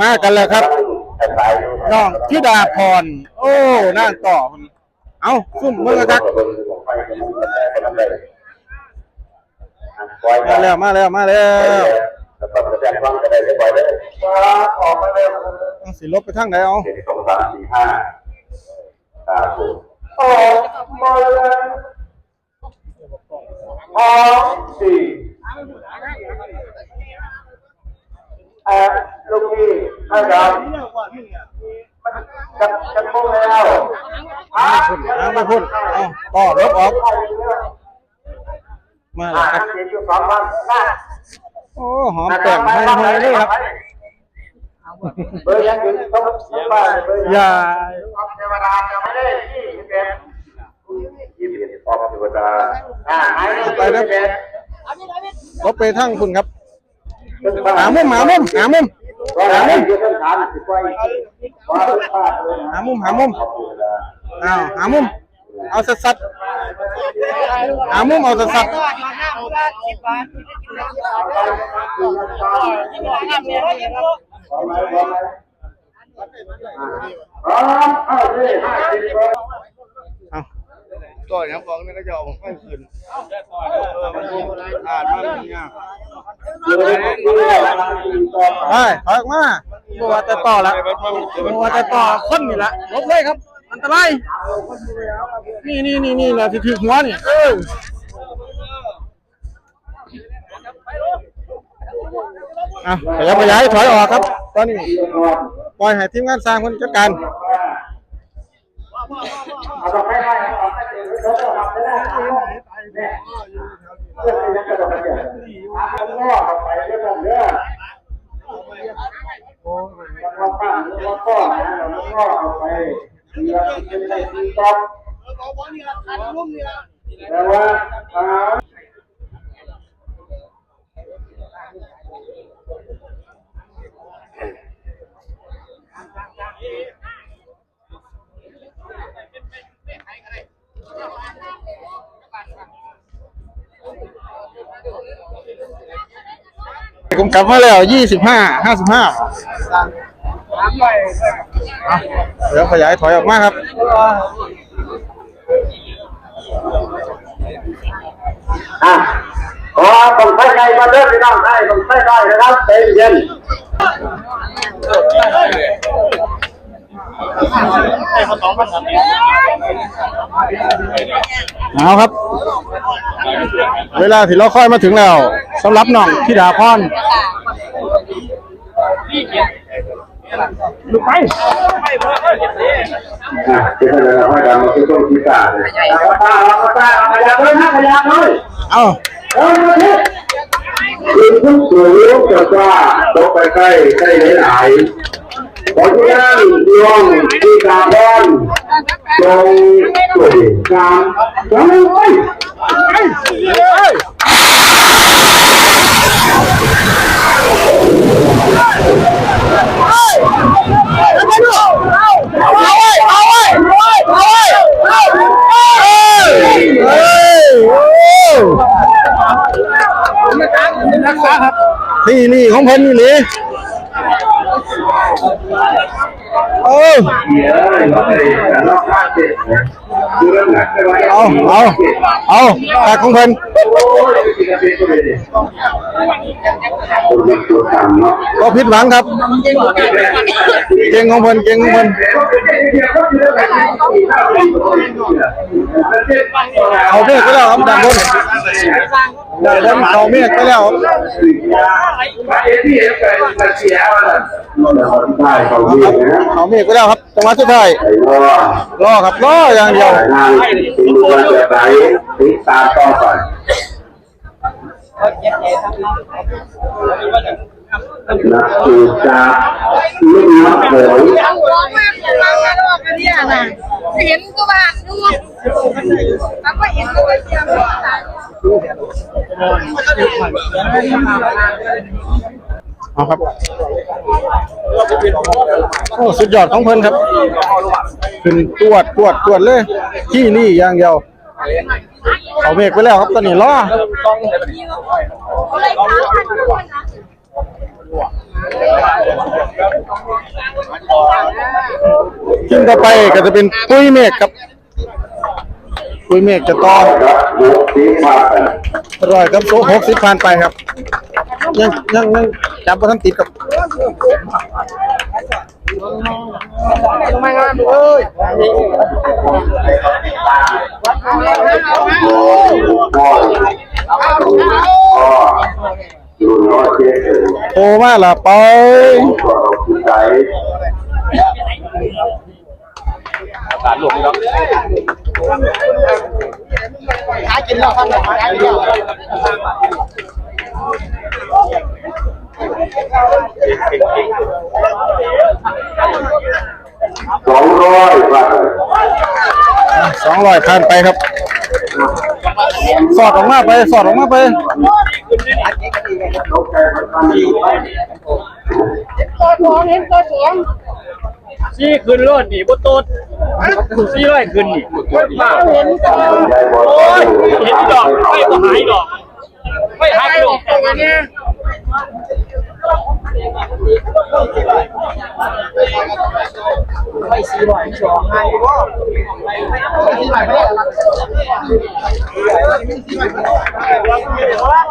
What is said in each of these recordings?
มากันแล้วครับน้องธิดาพร โอ้นางต่อพุ่นเอาซุ่มเมื่อกักมาแล้วมาแล้วมาแล้วเอาสิลบไปทางไหนเอาสองสามสี่ห้าสามศูนย์ออกมาแล้วสองสี่ เอ่อลูกพี่ให้ดำจะจะพุ่งแล้วเอาพุ่นเอาไปพุ่นเอาต่อลบออกมาแล้วครับเจ็ดจุดสองพันนะโอ้หอมแป้งให้ให้เลยครับเบอร์ยังอยู่ต้องต้องบ้านเบอร์อย่าเทวดาจะไม่ได้ยี่สิบเอ็ดยี่สิบเอ็ดออกเทวดาอ่าหายไปยี่สิบเอ็ดลบไปทางคุณครับ หามุมหามุมหามุมก็หาหามุมุมมยืนฐานสิบกว่าว่าพลาดเลยหามุมหามุมอ้าวหามุมเอาสัดสัดหามุมเอาสัดสัดอ๋อเอาเลยห้าสิบกว่าเอา ก็ยังบอกนี่ก็จะออกไม่คืนอ่านมันยากไปถอยออกมาบัวแต่ต่อละบัวแต่ต่อคนนี่ละลบเลยครับ อันตราย นี่นี่นี่นี่แหละที่ถือหัวนี่เอออะขยับขยายถอยออกครับ ตอนนี้ปล่อยให้ทีมงานสร้างคนจัดการ เอาไปให้เอาไปเดี๋ยวเราจะทำได้เนี่ยเพื่อนที่นักระโดดเนี่ยเอาไปง้อเอาไปเรื่อยๆเรื่อยๆแล้วก็ปั้นแล้วก็พ่อนะเราง้อเอาไปเรือะได้ตีกอล์ฟแต่ว่า ผมกลับมาแล้วยี่สิบห้าห้าสิบห้าเดี๋ยวขยายถอยออกมาครับอะขอต้องใช้ใจมาเด้อพี่น้องได้ต้องใช้ได้นะครับใจเย็นเอาครับ เวลาที่เราค่อยมาถึงแล้ว สำหรับน้องธิดาพรลูกไปอะที่ท่านจะให้การมาคือต้องที่กาเลยเอาตาเอาตาเอาขยับเลยนะขยับเลยเอาเออมาที่คือผู้สูงอายุจะว่าตกไปใกล้ใกล้หลายๆขอที่นั่งดวงที่กาบอนตรงสวยงามสวย เฮ้ยโอ้ี่นี่ของเพิ่นนี่นี่โอ้เสียเลยเราไม่ได้แต่เราพลาดเจ็บนะคือเรื่อ เอาเอาเอาแต่ของเพิ่นก็ผิดหวังครับ เก่งของเพิ่นเก่งของเพิ่นเอาเมฆไปแล้วครับดังบนได้ดันเขาเมฆไปแล้วได้ เขาดีนะเขาเมฆไปแล้ครับจังหวะสุดท้ายไอ้ว่อครับรออย่างเดียวนางเป็นมือจะไปติดตามต่อไปนักศึกษาลูกนักเขยร้องมากเลยร้องมากเลยกันเนี่ยนะเห็นตัวบ้านดูมันก็เห็นตัวเสียง เอครับ โอ้สุดยอดของเพิ่นครับ ขึ้นตวดตวดตวดเลย ที่นี่อย่างเดียว เขาเมรกไปแล้วครับตอนนี้ล้อขึ้นต่อไปก็จะเป็นปุ้ยเมฆครับ ปุ้ยเมฆจะต่อร้อยครับโต๊ะหกสิบพันไปครับ ยังยังยังจับบ่ทันติดครับพ่ออยู่น้อยโตมาละไปก็ต้องใจ สองร้อยบาทสองร้อยผ่านไปครับ สอดออกมาไป สอดออกมาไปต้องใจมันทำอยู่ตัวสองเห็นตัวสองซี่ขึ้นรถนี่บ่โตดซี่ร้อยขึ้นนี่เห็นตัวใจบอลโอ้ยเห็นดอกไม่ก็หายดอก ไม่หายดอกตัวเนี้ ย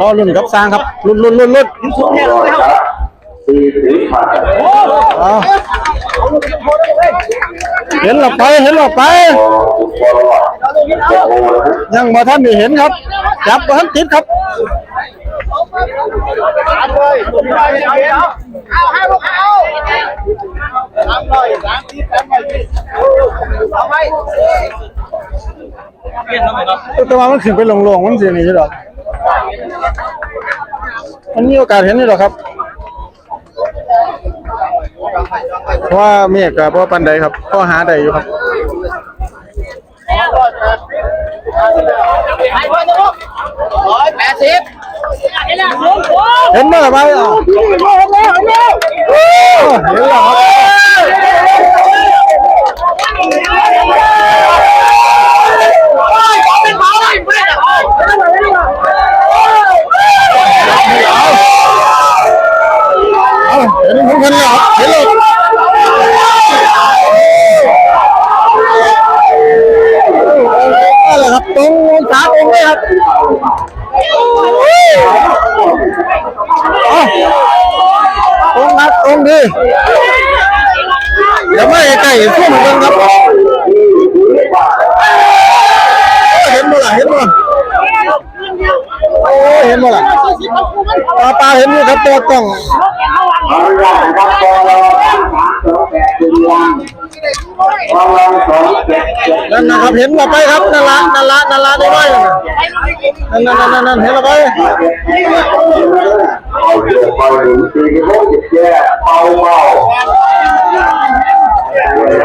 รอรุ่นกับสร้างครับรุ่นรุ่นรุ่นรุ่นร้อยครับสี่สิบบาทเอาเห็นเราไปเห็นเราไปพอพอโอ้โหยังมาท่านได้เห็นครับ จับมาท่านติดครับ เอาให้พวกเขาแต่ว่ามันขึ้นไปลงๆมันเสียนี่ใช่หรอมันมีโอกาสเห็นนี่หรอครับเพราะว่าเมฆกับพ่อปันใดครับพ่อหาได้อยู่ครับ ร้อยแปดสิบเห็นแล้วส องสอง เห็นเมื่อไหร่อะ เห็นแล้วเห็นแล้วเห็นแล้ว โอ้เห็นแล้วครับเอาเห็นเหมือนกันแล้วครับเห็นแล้วอะไรครับตรงขาตรงเลยครับเอา ตรงดีเดี๋ยวไม่ใกล้สู้เหมือนกันครับเห็นบ่ล่ะเห็นบ่โอ้เห็นบ่ล่ะปลาปลาเห็นอยู่ครับตัวต้อง เอาละครับพอเราสองแปดจุดวันพอเราสองแปดเจ็ดนั่นนะครับเห็นเราไปครับนั่นละนั่นละนั่นละได้ไหมนั่นนั่นนั่นนั่นเห็นเราไปเอาเรื่องไปถึงสี่โมงเจ็ดแย่าเมา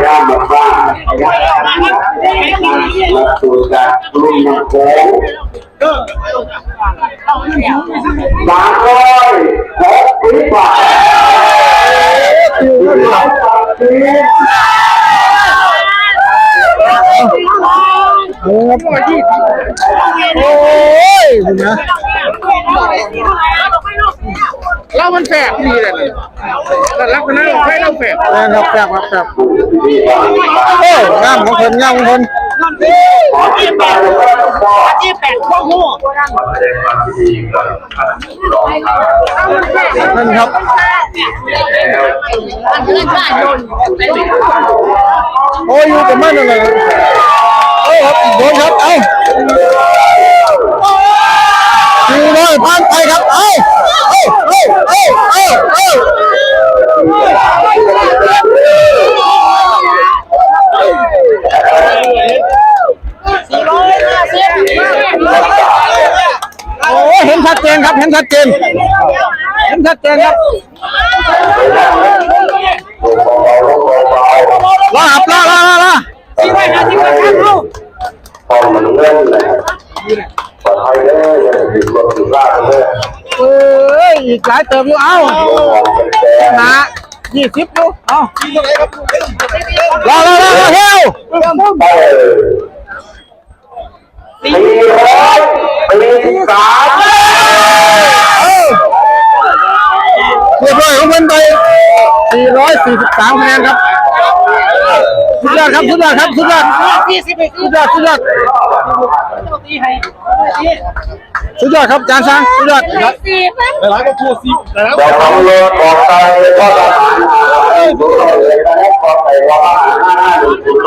ย่ามบ้าและตัวจากรุ่นน้ำโขงสามร้อยหกสิบบาท โอ้ครับโอ้ยคุณนะเรามันแฝกดีเลยแต่ลักษณะไฟเราแฝกแรงครับแซ่บครับแซ่บโอ้งามของคนงามของคน นนที่แปดพวกหัวนั่นครับมันคือชาติโดนโอ้ยอยู่กับมันนั่นแหละโอ้ครับโดนครับเอ้าสี่ร้อยพันไปครับเอ้าเอ้าเอ้าเอ้าเอ้าเอ้า สี่ร้อยห้าสิบ โอ้เห็นชัดเจน ครับ เห็นชัดเจนเห็นชัดเจนครับรอครับรอรอรอรอสี่ร้อยห้าสิบครับลูกพอมันเงินเลยปลอดภัยเลยยังติดรถติดลากเลยเอ้ยอีกหลายเติมอยู่เอ้าหนายี่สิบอยู่เอ้ารอรอรอรอเฮ้ยไปสี่ร้อยสี่สิบสาม เรียบร้อยของเพิ่อนไป 443คะแนนครับ สุดยอดครับ สุดยอดครับ สุดยอด สุดยอด สุดยอด สุดยอดครับจารย์ช้างสุดยอดสี่ไหมหลายก็พูดสิแต่แล้วบอกของรถบอกไปก็ทหารหาดูเลยนะครับบอกไปว่าห้าหาหนึ่ง